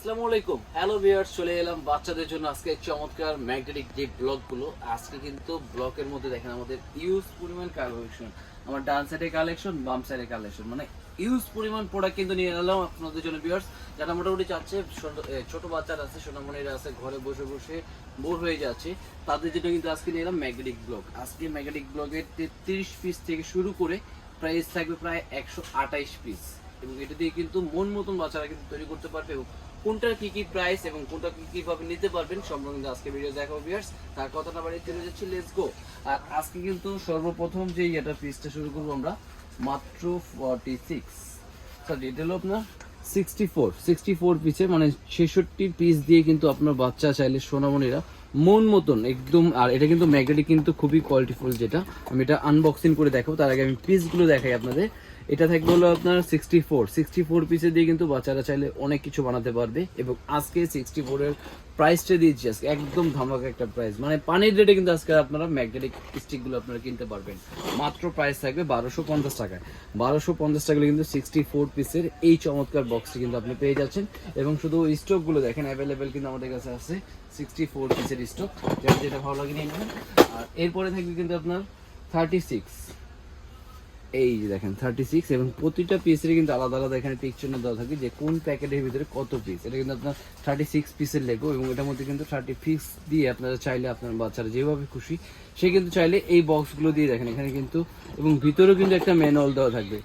আসসালামু আলাইকুম। Hello viewers চলে এলাম বাচ্চাদের জন্য আজকে চমৎকার ম্যাগনেটিক যে ব্লকগুলো, আজকে কিন্তু ব্লকের মধ্যে দেখেন আমাদের ইউজ পরিমাণ কালেকশন আমার ডান সাইডে কালেকশন বাম সাইডে কালেকশন মানে ইউজ পরিমাণ প্রোডাক্ট কিন্তু নিয়ে এলাম আপনাদের জন্য ভিউয়ার্স যারা মোটামুটি চাচ্ছে, ছোট- বাচ্চারা আছে, সোনামণিরা আছে, ঘরে বসে বসে বোর হয়ে যাচ্ছে, তাদের জন্য কিন্তু আজকে নিয়ে এলাম ম্যাগনেটিক ব্লক আজকে ম্যাগনেটিক ব্লকের তেত্রিশ পিস থেকে শুরু করে প্রাইস থাকবে প্রায় একশো আঠাইশ পিস এবং এটা দিয়ে কিন্তু মন মতন বাচ্চারা কিন্তু তৈরি করতে পারবে এবং কোনটার কি কি প্রাইস এবং কোনটা কি কীভাবে নিতে পারবেন সম্পূর্ণ কিন্তু আজকে ভিডিও দেখাবো ভিউয়ার্স তার কথাটা বাড়ি চলে যাচ্ছি লেটস গো আর আজকে কিন্তু সর্বপ্রথম যে এটা পিসটা শুরু করব আমরা, মাত্র ফর্টি সিক্স সরি এটা হলো আপনার? সিক্সটি ফোর সিক্সটি ফোর পিসে মানে ছেষট্টি পিস দিয়ে কিন্তু আপনার বাচ্চা চাইলে সোনামণিরা মন মতন একদম, আর এটা কিন্তু ম্যাগনেটিক কিন্তু খুবই কোয়ালিটিফুল যেটা। আমি এটা আনবক্সিং করে দেখাবো, তার আগে আমি পিসগুলো দেখাই আপনাদের। এটা থাকবে হলো আপনার সিক্সটি ফোর সিক্সটি ফোর পিসে দিয়ে কিন্তু বাচ্চারা চাইলে অনেক কিছু বানাতে পারবে এবং আজকে সিক্সটি ফোরের প্রাইসটা দিয়েছি আজকে, একদম ধামাকা একটা প্রাইস মানে পানির রেটে কিন্তু আজকে আপনারা ম্যাগনেটিক স্টিকগুলো আপনারা কিনতে পারবেন। মাত্র প্রাইস থাকবে বারোশো পঞ্চাশ টাকায়। বারোশো পঞ্চাশ টাকা কিন্তু সিক্সটি ফোর পিসের এই চমৎকার বক্সটি কিন্তু আপনি পেয়ে যাচ্ছেন এবং শুধু স্টকগুলো দেখেন অ্যাভেলেবেল কিন্তু আমাদের কাছে আছে সিক্সটি ফোর পিসের স্টক যেটা ভালো লাগে নিয়ে আর এরপরে থাকবে কিন্তু আপনার থার্টি সিক্স এই যে দেখেন থার্টি সিক্স এবং প্রতিটা পিসের কিন্তু আলাদা আলাদা এখানে পিকচার দেওয়া থাকে যে কোন প্যাকেটের ভিতরে কত পিস এটা কিন্তু আপনার থার্টি সিক্স পিসের লেগো এবং এটার মধ্যে কিন্তু থার্টি ফিক্স দিয়ে আপনারা চাইলে আপনার বাচ্চারা যেভাবে খুশি, সে কিন্তু চাইলে এই বক্সগুলো দিয়ে দেখেন, এখানে কিন্তু এবং ভিতরেও কিন্তু একটা ম্যানুয়াল দেওয়া থাকবে।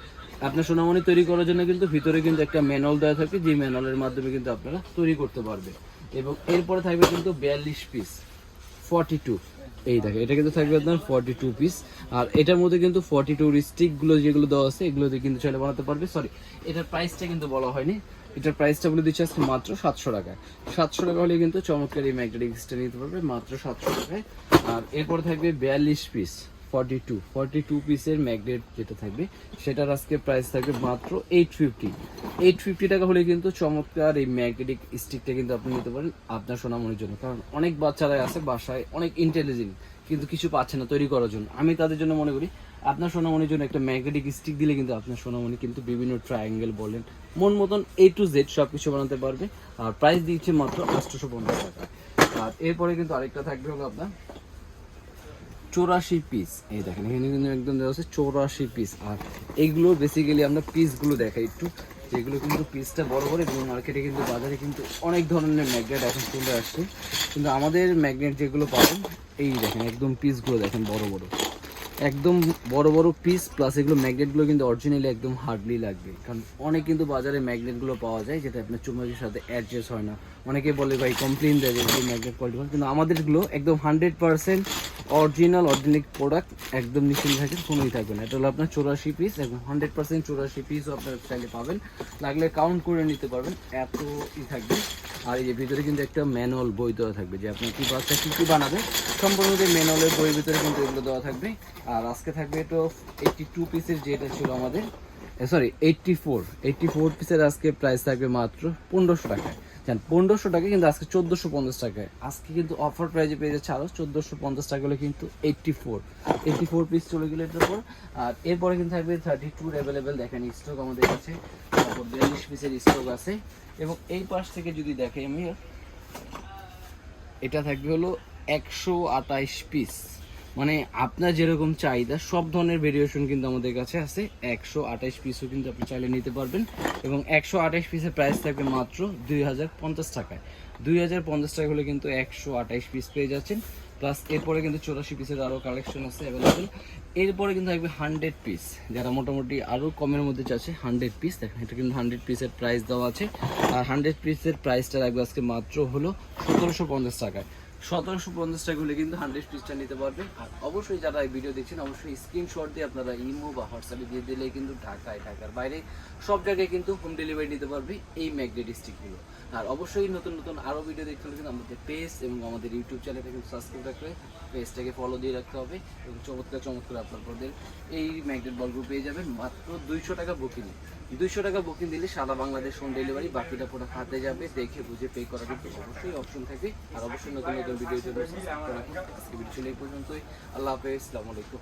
আপনার সোনামণি তৈরি করার জন্য কিন্তু ভিতরে কিন্তু একটা ম্যানুয়াল দেওয়া থাকবে, যে ম্যানুয়ালের মাধ্যমে কিন্তু আপনারা তৈরি করতে পারবে। এবং এরপরে থাকবে কিন্তু বিয়াল্লিশ পিস ফর্টি টু এই দেখো এটা কিন্তু থাকবে আপনার ফর্টি টু পিস আর এটার মধ্যে কিন্তু ফর্টি টু গুলো যেগুলো দেওয়া আছে এগুলো দিয়ে কিন্তু চাইলে বানাতে পারবে। সরি এটার প্রাইসটা কিন্তু বলা হয়নি। এটার প্রাইসটা বলে দিচ্ছে আজকে মাত্র সাতশো টাকা সাতশো টাকা হলে কিন্তু চমৎকার এই ম্যাগনেটিক্সটা নিতে পারবে, মাত্র সাতশো টাকায়। আর এরপর থাকবে বিয়াল্লিশ piece forty two forty two পিসের ম্যাগনেট যেটা থাকবে, সেটার আজকে প্রাইস থাকবে মাত্র এইট ফিফটি এইট ফিফটি টাকা হলে কিন্তু চমৎকার এই ম্যাগনেটিক স্টিকটা কিন্তু আপনি নিতে পারেন আপনার সোনামনির জন্য। কারণ অনেক বাচ্চারাই আছে বাসায়, অনেক ইন্টেলিজেন্ট কিন্তু কিছু পাচ্ছে না তৈরি করার জন্য। আমি তাদের জন্য মনে করি, আপনার সোনামনির জন্য একটা ম্যাগনেটিক স্টিক দিলে কিন্তু আপনার সোনামনি কিন্তু বিভিন্ন ট্রায়াঙ্গেল বলেন, মন মতন এ টু জেড সব কিছু বানাতে পারবে। আর প্রাইস দিচ্ছে মাত্র আটশোশো পঞ্চাশ টাকা। আর এরপরে কিন্তু আরেকটা থাকবে হলো আপনার চৌরাশি পিস এই দেখেন, এখানে কিন্তু একদম দেওয়া আছে চৌরাশি পিস আর এইগুলো বেসিক্যালি আমরা পিসগুলো দেখাই একটু। যেগুলো কিন্তু পিসটা বড় বড় এবং মার্কেটে কিন্তু বাজারে কিন্তু অনেক ধরনের ম্যাগনেট এখন চলে আসছে। কিন্তু আমাদের ম্যাগনেট যেগুলো পাবেন, এই দেখেন, একদম পিসগুলো দেখেন, বড় বড়। একদম বড় বড় পিস প্লাস এগুলো ম্যাগনেটগুলো কিন্তু অরিজিনালি একদম হার্ডলি লাগবে। কারণ অনেক কিন্তু বাজারে ম্যাগনেটগুলো পাওয়া যায়, যেটা আপনার চুম্বকের সাথে অ্যাডজাস্ট হয় না। অনেকে বলে, ভাই কমপ্লেন দেয় যে ম্যাগনেট কোয়ালিটি কিন্তু আমাদেরগুলো একদম hundred percent original organic product একদম নিশ্চিন্ত থাকেন কোনোই থাকবে না। এটা হলো আপনার চৌরাশি পিস একদম হান্ড্রেড পার্সেন্ট চৌরাশি পিসও আপনার চাইলে পাবেন। লাগলে কাউন্ট করে নিতে পারবেন এত ই থাকবে। আর এই ভিতরে কিন্তু একটা ম্যানুয়াল বই দেওয়া থাকবে, যে আপনার কী বাচ্চা কী কী বানাবে সম্পূর্ণ যে ম্যানুয়ালের বইয়ের ভিতরে কিন্তু এগুলো দেওয়া থাকবে। আর আজকে থাকবে এটা এইটটি টু পিসের যেটা ছিল আমাদের sorry eighty four eighty four পিসের আজকে প্রাইস থাকবে মাত্র পনেরোশো টাকায়। পনেরোশো টাকা কিন্তু আজকে চোদ্দোশো পঞ্চাশ টাকায়। আজকে কিন্তু অফার প্রাইজে পেয়ে যাচ্ছে আরও চোদ্দোশো পঞ্চাশ টাকা হলে কিন্তু eighty four eighty four piece চলে গেলে এটার উপর। আর এরপরে কিন্তু থাকবে থার্টি টুর অ্যাভেলেবেল দেখেন স্টক আমাদের কাছে। তারপর বিয়াল্লিশ পিসের স্টক আছে। এবং এই পাশ থেকে যদি দেখে আমি, এটা থাকবে হলো একশো আঠাইশ পিস মানে আপনার যেরকম চাহিদা, সব ধরনের ভেরিয়েশন কিন্তু আমাদের কাছে আছে। একশো আঠাইশ পিসও কিন্তু আপনি চাইলে নিতে পারবেন এবং একশো আঠাইশ পিসের প্রাইস থাকবে মাত্র দুই হাজার পঞ্চাশ টাকায়। দুই হাজার পঞ্চাশ টাকা হলে কিন্তু একশো আঠাইশ পিস পেয়ে যাচ্ছেন। প্লাস এরপরে কিন্তু চৌরাশি পিসের আরও কালেকশন আছে অ্যাভেলেবেল এরপরে কিন্তু থাকবে হান্ড্রেড পিস যারা মোটামুটি আরও কমের মধ্যে চাচ্ছে হান্ড্রেড পিস দেখেন, এটা কিন্তু হান্ড্রেড পিসের প্রাইস দেওয়া আছে। আর হান্ড্রেড পিসের প্রাইসটা রাখবে আজকে মাত্র হলো সতেরোশো পঞ্চাশ টাকায়। সতেরোশো পঞ্চাশ টাকা হলে কিন্তু হান্ড্রেড পিসটা নিতে পারবে আর অবশ্যই যারা এই ভিডিও দেখছেন, অবশ্যই স্ক্রিনশট দিয়ে আপনারা ইমো বা হোয়াটসঅ্যাপে দিয়ে দিলে কিন্তু ঢাকায়, ঢাকার বাইরে সব জায়গায় কিন্তু হোম ডেলিভারি নিতে পারবে এই ম্যাগনেট স্টিকগুলো আর অবশ্যই নতুন নতুন আরও ভিডিও দেখতে হলে কিন্তু আমাদের পেজ এবং আমাদের ইউটিউব চ্যানেলটা কিন্তু সাবস্ক্রাইব রাখবে পেজটাকে ফলো দিয়ে রাখতে হবে এবং চমৎকার চমৎকার আপনাদের এই ম্যাগনেট বলগুলো পেয়ে যাবেন। মাত্র দুইশো টাকা বুকিং দুইশো টাকা বুকিং দিলে সারা বাংলাদেশ হোম ডেলিভারি বাকিটা পুরো হাতে যাবে, দেখে বুঝে পে করা কিন্তু অবশ্যই অপশন থাকবে। আর অবশ্যই নতুন নতুন ভিডিও জন্য। সাবস্ক্রাইব করে এই পর্যন্তই। আল্লাহ হাফেজ আসসালামু আলাইকুম।